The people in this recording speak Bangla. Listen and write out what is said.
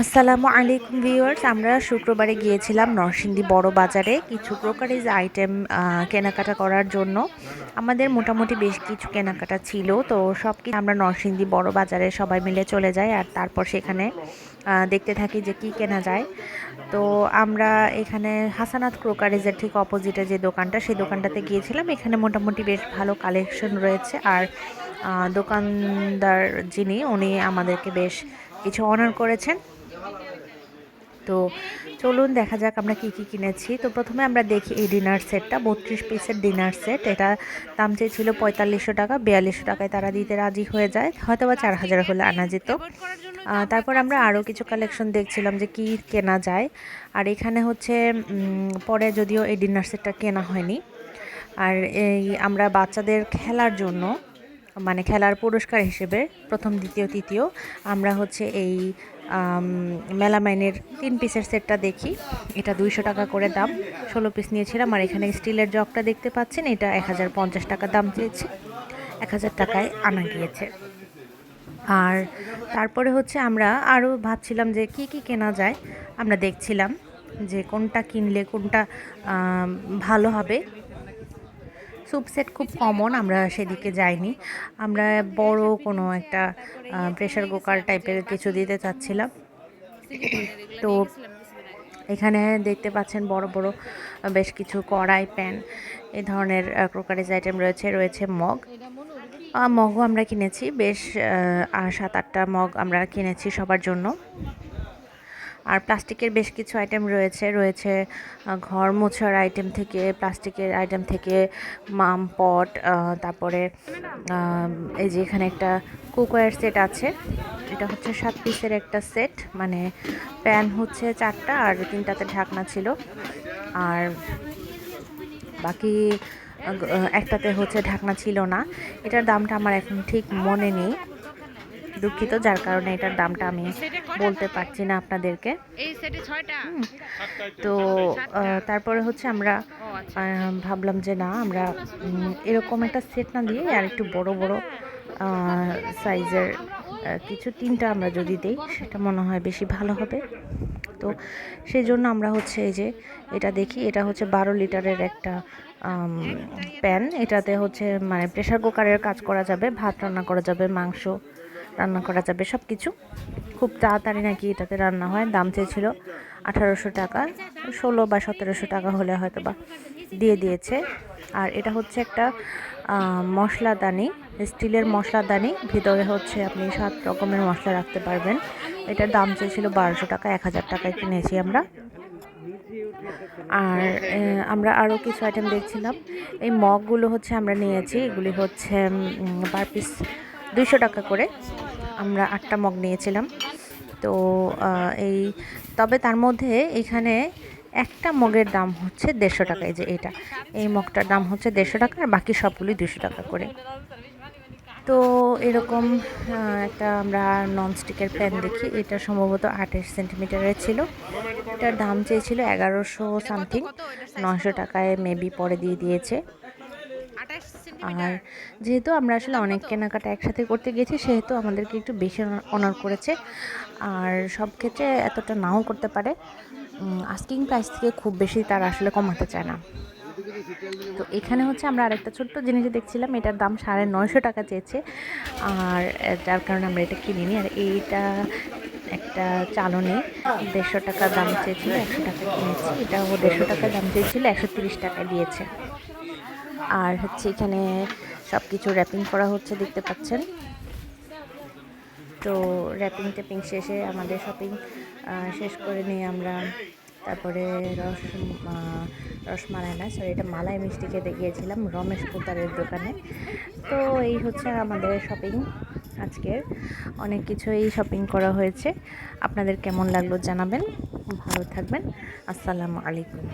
আসসালামু আলাইকুম ভিউয়ার্স, আমরা শুক্রবারে গিয়েছিলাম নরসিংদী বড় বাজারে কিছু ক্রোকারিজ আইটেম কেনাকাটা করার জন্য। আমাদের মোটামুটি বেশ কিছু কেনাকাটা ছিল, তো সব কিছু আমরা নরসিংদী বড় বাজারে সবাই মিলে চলে যাই আর তারপর সেখানে দেখতে থাকি যে কি কেনা যায়। তো আমরা এখানে হাসানাত ক্রোকারিজের ঠিক অপোজিটে যে দোকানটা, সেই দোকানটাতে গিয়েছিলাম। এখানে মোটামুটি বেশ ভালো কালেকশন রয়েছে আর দোকানদার যিনি, উনি আমাদেরকে বেশ কিছু অনার করেছেন। তো চলুন দেখা যাক আমরা কি কি কিনেছি। তো প্রথমে আমরা দেখি এই ডিনার সেটটা বত্রিশ পিসের ডিনার সেট এটা দাম চেয়েছিল পঁয়তাল্লিশশো টাকা, বিয়াল্লিশশো টাকায় তারা দিতে রাজি হয়ে যায়। হয়তো বা চার হাজার হলে আনা যেত। তারপর আমরা আরও কিছু কালেকশন দেখছিলাম যে কি কেনা যায়। আর এখানে হচ্ছে পরে যদিও এই ডিনার সেটটা কেনা হয়নি। আর এই আমরা বাচ্চাদের খেলার জন্য মানে খেলার পুরস্কার হিসেবে প্রথম, দ্বিতীয়, তৃতীয়, আমরা হচ্ছে এই মেলামাইনের তিন পিসের সেটটা দেখি। এটা দুইশো টাকা করে দাম। ষোলো পিস নিয়েছিলাম আর এখানে স্টিলের জগটা দেখতে পাচ্ছেন, এটা এক হাজার পঞ্চাশ টাকা দাম চেয়েছে। এক হাজার টাকায় আনা গিয়েছে। আর তারপরে হচ্ছে আমরা আরও ভাবছিলাম যে কি কি কেনা যায়। আমরা দেখছিলাম যে কোনটা কিনলে কোনটা ভালো হবে। স্যুপ সেট খুব কমন, আমরা সেদিকে যাইনি। আমরা বড় কোনো একটা প্রেশার কুকার টাইপের কিছু দিতে চাচ্ছিলাম। তো এখানে দেখতে পাচ্ছেন বড় বড় বেশ কিছু কড়াই, প্যান, এ ধরনের ক্রোকারিজ আইটেম রয়েছে রয়েছে মগ। মগও আমরা কিনেছি, বেশ সাত, আটটা মগ আমরা কিনেছি সবার জন্য। আর প্লাস্টিকের বেশ কিছু আইটেম রয়েছে রয়েছে ঘর মোছার আইটেম থেকে, প্লাস্টিকের আইটেম থেকে, মাম, পট তারপরে এই যে এখানে একটা কুকওয়্যার সেট আছে। এটা হচ্ছে সাত পিসের একটা সেট মানে প্যান হচ্ছে চারটা আর তিনটাতে ঢাকনা ছিল। আর বাকি একটাতে হচ্ছে ঢাকনা ছিল না। এটার দামটা আমার এখন ঠিক মনে নেই। দুঃখিত যার কারণে এটার দামটা আমি বলতে পারছি না আপনাদেরকে। তো তারপরে হচ্ছে আমরা আচ্ছা। ভাবলাম যে না আমরা এরকম একটা সেট না দিয়ে আর একটু বড় বড় সাইজের কিছু তিনটা আমরা যদি দিই সেটা মনে হয় বেশি ভালো হবে। তো সেই জন্য আমরা হচ্ছে এই যে এটা দেখি এটা হচ্ছে বারো লিটারের একটা প্যান। এটাতে হচ্ছে মানে প্রেশার কুকারের কাজ করা যাবে ভাত রান্না করা যাবে মাংস রান্না করা যাবে সব কিছু খুব তাড়াতাড়ি নাকি এটাতে রান্না হয়, দাম চেয়েছিল আঠারোশো টাকা, ষোলো বা সতেরোশো টাকা হলে হয়তো বা দিয়ে দিয়েছে। আর এটা হচ্ছে একটা মশলাদানি স্টিলের মশলাদানি ভিতরে হচ্ছে আপনি সাত রকমের মশলা রাখতে পারবেন। এটার দাম চেয়েছিল বারোশো টাকা, এক হাজার টাকায় কিনেছি আমরা। আর আমরা আরও কিছু আইটেম দেখছিলাম। এই মগগুলো হচ্ছে আমরা নিয়েছি, এগুলি হচ্ছে পার পিস দুইশো টাকা করে আমরা আটটা মগ নিয়েছিলাম। তো এই, তবে তার মধ্যে এখানে একটা মগের দাম হচ্ছে দেড়শো টাকা এই যে এটা। এই মগটার দাম হচ্ছে দেড়শো টাকা আর বাকি সবগুলি দুশো টাকা করে। তো, এরকম একটা আমরা ননস্টিকের প্যান দেখি। এটা সম্ভবত আঠাশ সেন্টিমিটারের ছিল। এটার দাম চেয়েছিল এগারোশো সামথিং। নশো টাকায় মেবি পরে দিয়ে দিয়েছে। আর যেহেতু আমরা আসলে অনেক কেনাকাটা একসাথে করতে গেছি সেহেতু আমাদেরকে একটু বেশি অনার করেছে। আর সব ক্ষেত্রে এতটা নাও করতে পারে। আস্কিং প্রাইস থেকে খুব বেশি তারা আসলে কমাতে চায় না। তো এখানে হচ্ছে আমরা আরেকটা ছোট্ট জিনিস দেখছিলাম এটার দাম সাড়ে নয়শো টাকা চেয়েছে। আর যার কারণে আমরা এটা কিনিনি। আর এইটা একটা চালনে দেড়শো টাকা দাম চেয়েছিল একশো টাকা কিনেছি। এটাও দেড়শো টাকা দাম চেয়েছিল একশো তিরিশ টাকা দিয়েছে। আর হচ্ছে এখানে সব কিছু র্যাপিং করা হচ্ছে, দেখতে পাচ্ছেন। তো র্যাপিং ট্যাপিং শেষে আমাদের শপিং শেষ করে নিয়ে আমরা তারপরে রস রসমালাই না সরি এটা মালাই মিষ্টি খেতে গিয়েছিলাম রমেশ পুতারের দোকানে। তো এই হচ্ছে আমাদের শপিং আজকের। অনেক কিছুই শপিং করা হয়েছে। আপনাদের কেমন লাগল জানাবেন। ভালো থাকবেন। আসসালামু আলাইকুম।